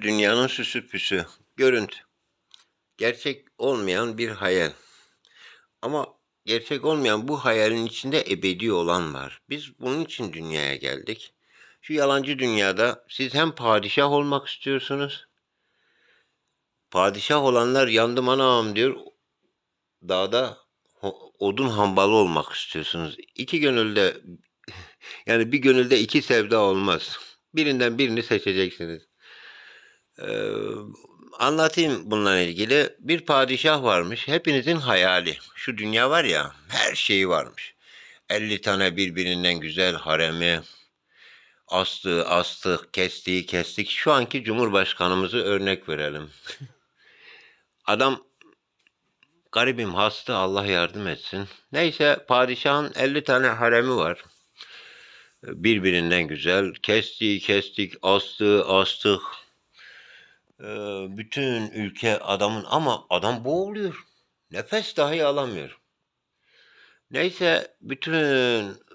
Dünyanın süsü püsü, görüntü. Gerçek olmayan bir hayal. Ama gerçek olmayan bu hayalin içinde ebedi olan var. Biz bunun için dünyaya geldik. Şu yalancı dünyada siz hem padişah olmak istiyorsunuz. Padişah olanlar yandım anam diyor. Dağda odun hambalı olmak istiyorsunuz. İki gönülde yani bir gönülde iki sevda olmaz. Birinden birini seçeceksiniz. Ee, anlatayım bununla ilgili. Bir padişah varmış. Hepinizin hayali. Şu dünya var ya her şeyi varmış. 50 tane birbirinden güzel haremi, astığı astık, kestiği kestik. Şu anki Cumhurbaşkanımızı örnek verelim. Adam garibim hasta Allah yardım etsin. Neyse padişahın 50 tane haremi var. Birbirinden güzel. Kestiği kestik, astığı astık. Ee, bütün ülke adamın ama adam boğuluyor. Nefes dahi alamıyor. Neyse bütün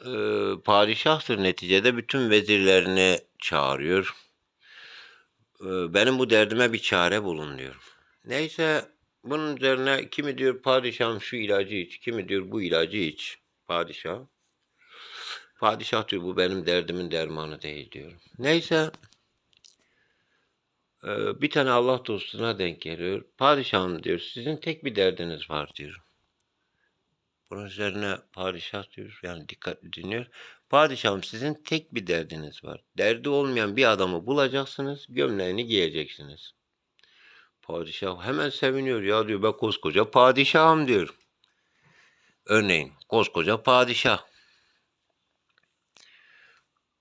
e, padişahtır neticede bütün vezirlerini çağırıyor. Ee, benim bu derdime bir çare bulun diyor. Neyse bunun üzerine kimi diyor padişahım şu ilacı iç, kimi diyor bu ilacı iç. Padişah. Padişah diyor bu benim derdimin dermanı değil diyor. Neyse bir tane Allah dostuna denk geliyor. Padişahım diyor sizin tek bir derdiniz var diyor. Bunun üzerine padişah diyor yani dikkatli dinliyor. Padişahım sizin tek bir derdiniz var. Derdi olmayan bir adamı bulacaksınız, gömleğini giyeceksiniz. Padişah hemen seviniyor. Ya diyor ben koskoca padişahım diyor. Örneğin koskoca padişah.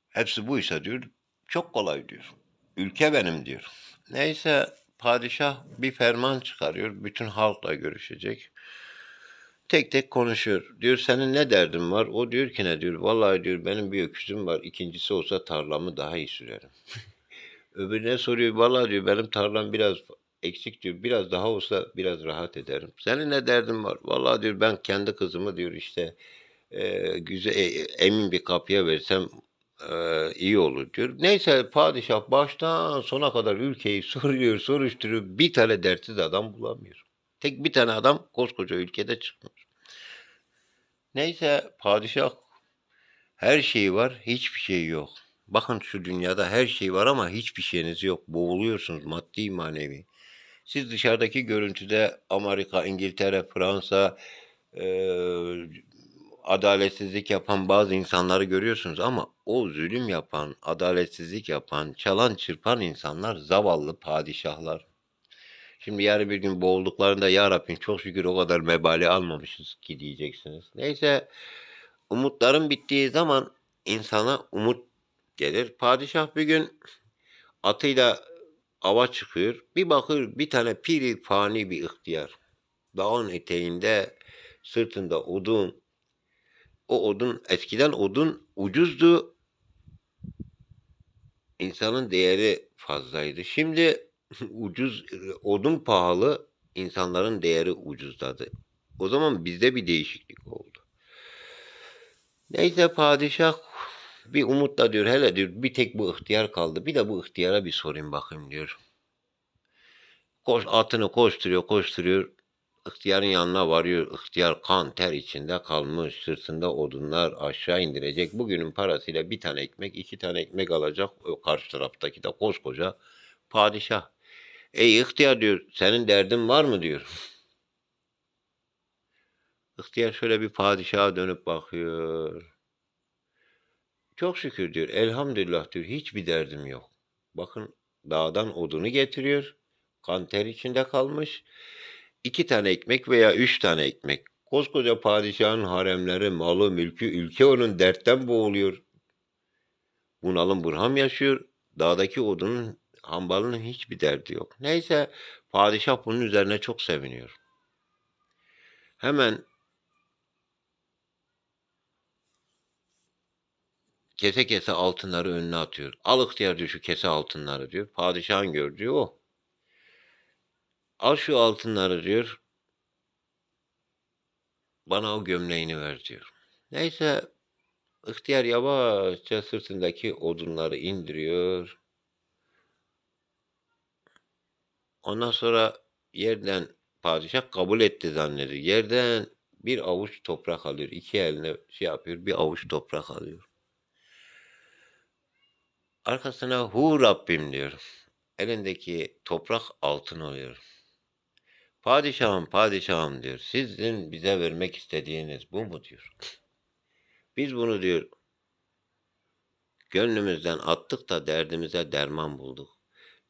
Hepsi buysa diyor çok kolay diyor. Ülke benim diyor. Neyse padişah bir ferman çıkarıyor. Bütün halkla görüşecek. Tek tek konuşuyor. Diyor senin ne derdin var? O diyor ki ne diyor? Vallahi diyor benim bir öküzüm var. İkincisi olsa tarlamı daha iyi sürerim. Öbürüne soruyor. Vallahi diyor benim tarlam biraz eksik diyor. Biraz daha olsa biraz rahat ederim. Senin ne derdin var? Vallahi diyor ben kendi kızımı diyor işte e, güzel e, emin bir kapıya versem e, iyi olur diyor. Neyse padişah baştan sona kadar ülkeyi soruyor, soruşturuyor. Bir tane dertsiz adam bulamıyor. Tek bir tane adam koskoca ülkede çıkmış. Neyse padişah her şeyi var, hiçbir şey yok. Bakın şu dünyada her şey var ama hiçbir şeyiniz yok. Boğuluyorsunuz maddi manevi. Siz dışarıdaki görüntüde Amerika, İngiltere, Fransa, eee, adaletsizlik yapan bazı insanları görüyorsunuz ama o zulüm yapan, adaletsizlik yapan, çalan çırpan insanlar zavallı padişahlar. Şimdi yarın bir gün boğulduklarında ya Rabbim çok şükür o kadar mebali almamışız ki diyeceksiniz. Neyse umutların bittiği zaman insana umut gelir. Padişah bir gün atıyla ava çıkıyor. Bir bakır bir tane piri fani bir ihtiyar. Dağın eteğinde sırtında odun. O odun eskiden odun ucuzdu. İnsanın değeri fazlaydı. Şimdi ucuz odun pahalı, insanların değeri ucuzladı. O zaman bizde bir değişiklik oldu. Neyse padişah bir umutla diyor hele diyor bir tek bu ihtiyar kaldı. Bir de bu ihtiyara bir sorayım bakayım diyor. Koş, atını koşturuyor koşturuyor. İhtiyarın yanına varıyor. İhtiyar kan ter içinde kalmış. Sırtında odunlar aşağı indirecek. Bugünün parasıyla bir tane ekmek, iki tane ekmek alacak. O karşı taraftaki de koskoca padişah. Ey ihtiyar diyor, senin derdin var mı diyor. İhtiyar şöyle bir padişaha dönüp bakıyor. Çok şükür diyor, elhamdülillah diyor, hiçbir derdim yok. Bakın dağdan odunu getiriyor. Kan ter içinde kalmış. İki tane ekmek veya üç tane ekmek. Koskoca padişahın haremleri, malı, mülkü, ülke onun dertten boğuluyor. Bunalım burham yaşıyor. Dağdaki odunun, hambalının hiçbir derdi yok. Neyse padişah bunun üzerine çok seviniyor. Hemen kese kese altınları önüne atıyor. Al ihtiyar diyor şu kese altınları diyor. Padişahın gördüğü o. Al şu altınları diyor. Bana o gömleğini ver diyor. Neyse ihtiyar yavaşça sırtındaki odunları indiriyor. Ondan sonra yerden padişah kabul etti zannediyor. Yerden bir avuç toprak alıyor. İki eline şey yapıyor. Bir avuç toprak alıyor. Arkasına hu Rabbim diyor. Elindeki toprak altın oluyor. Padişahım padişahım diyor. Sizin bize vermek istediğiniz bu mu diyor. Biz bunu diyor gönlümüzden attık da derdimize derman bulduk.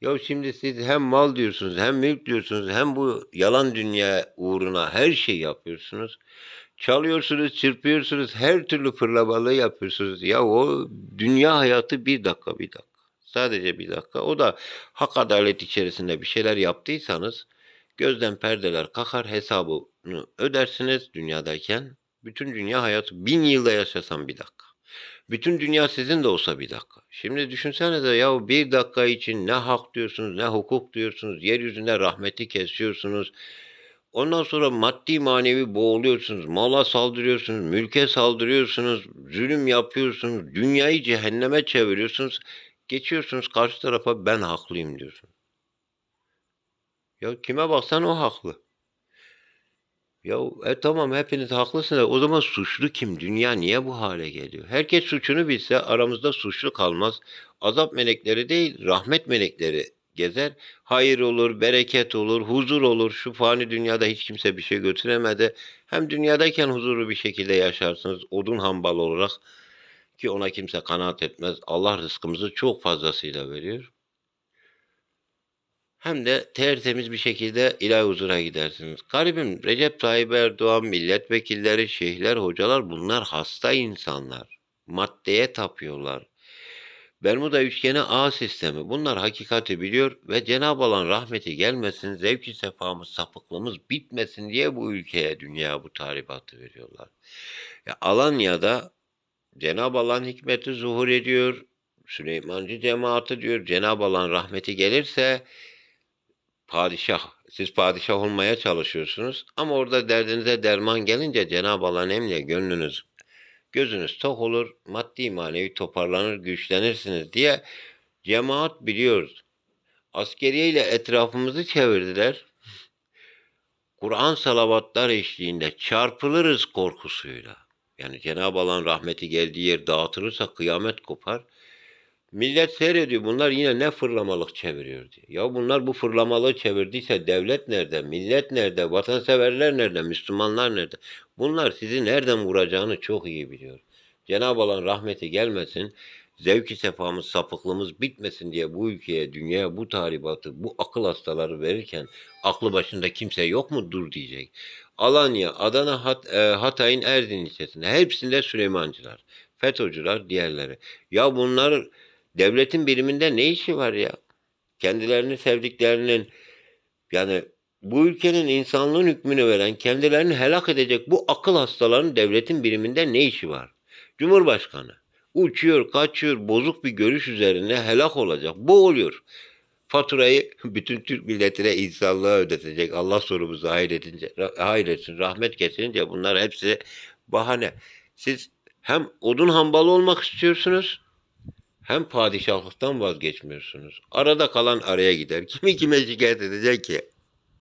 Ya şimdi siz hem mal diyorsunuz hem mülk diyorsunuz hem bu yalan dünya uğruna her şey yapıyorsunuz. Çalıyorsunuz, çırpıyorsunuz, her türlü fırlamalığı yapıyorsunuz. Ya o dünya hayatı bir dakika bir dakika. Sadece bir dakika. O da hak adalet içerisinde bir şeyler yaptıysanız gözden perdeler kakar hesabını ödersiniz dünyadayken. Bütün dünya hayatı bin yılda yaşasan bir dakika. Bütün dünya sizin de olsa bir dakika. Şimdi düşünsenize ya bir dakika için ne hak diyorsunuz ne hukuk diyorsunuz. Yeryüzünde rahmeti kesiyorsunuz. Ondan sonra maddi manevi boğuluyorsunuz. Mala saldırıyorsunuz. Mülke saldırıyorsunuz. Zulüm yapıyorsunuz. Dünyayı cehenneme çeviriyorsunuz. Geçiyorsunuz karşı tarafa ben haklıyım diyorsun. Ya kime baksan o haklı. Ya e tamam hepiniz haklısınız. O zaman suçlu kim? Dünya niye bu hale geliyor? Herkes suçunu bilse aramızda suçlu kalmaz. Azap melekleri değil, rahmet melekleri gezer. Hayır olur, bereket olur, huzur olur. Şu fani dünyada hiç kimse bir şey götüremedi. Hem dünyadayken huzurlu bir şekilde yaşarsınız. Odun hambal olarak ki ona kimse kanaat etmez. Allah rızkımızı çok fazlasıyla veriyor. Hem de tertemiz bir şekilde ilahi huzura gidersiniz. Garibim Recep Tayyip Erdoğan, milletvekilleri, şeyhler, hocalar bunlar hasta insanlar. Maddeye tapıyorlar. Bermuda üçgeni ağ sistemi. Bunlar hakikati biliyor ve Cenab-ı Allah'ın rahmeti gelmesin, zevki sefamız, sapıklığımız bitmesin diye bu ülkeye, dünya bu talimatı veriyorlar. Ya Alanya'da Cenab-ı Allah'ın hikmeti zuhur ediyor. Süleymancı cemaati diyor. Cenab-ı Allah'ın rahmeti gelirse padişah, siz padişah olmaya çalışıyorsunuz ama orada derdinize derman gelince Cenab-ı Allah'ın emriyle gönlünüz, gözünüz tok olur, maddi manevi toparlanır, güçlenirsiniz diye cemaat biliyor. Askeriye ile etrafımızı çevirdiler. Kur'an salavatlar eşliğinde çarpılırız korkusuyla. Yani Cenab-ı Allah'ın rahmeti geldiği yer dağıtılırsa kıyamet kopar. Millet seyrediyor. Bunlar yine ne fırlamalık çeviriyor diye. Ya bunlar bu fırlamalığı çevirdiyse devlet nerede? Millet nerede? Vatanseverler nerede? Müslümanlar nerede? Bunlar sizi nereden vuracağını çok iyi biliyor. Cenab-ı Allah'ın rahmeti gelmesin. Zevki sefamız, sapıklığımız bitmesin diye bu ülkeye, dünyaya bu tahribatı, bu akıl hastaları verirken aklı başında kimse yok mu dur diyecek. Alanya, Adana, Hat, e, Hatay'ın Erdin ilçesinde hepsinde Süleymancılar, FETÖ'cüler, diğerleri. Ya bunlar devletin biriminde ne işi var ya? Kendilerini sevdiklerinin yani bu ülkenin insanlığın hükmünü veren, kendilerini helak edecek bu akıl hastalarının devletin biriminde ne işi var? Cumhurbaşkanı uçuyor, kaçıyor, bozuk bir görüş üzerine helak olacak. Bu oluyor. Faturayı bütün Türk milletine insanlığa ödetecek. Allah sorumuzu hayretince, hayretsin, rahmet getirince bunlar hepsi bahane. Siz hem odun hambalı olmak istiyorsunuz hem padişahlıktan vazgeçmiyorsunuz. Arada kalan araya gider. Kimi kime şikayet edecek ki?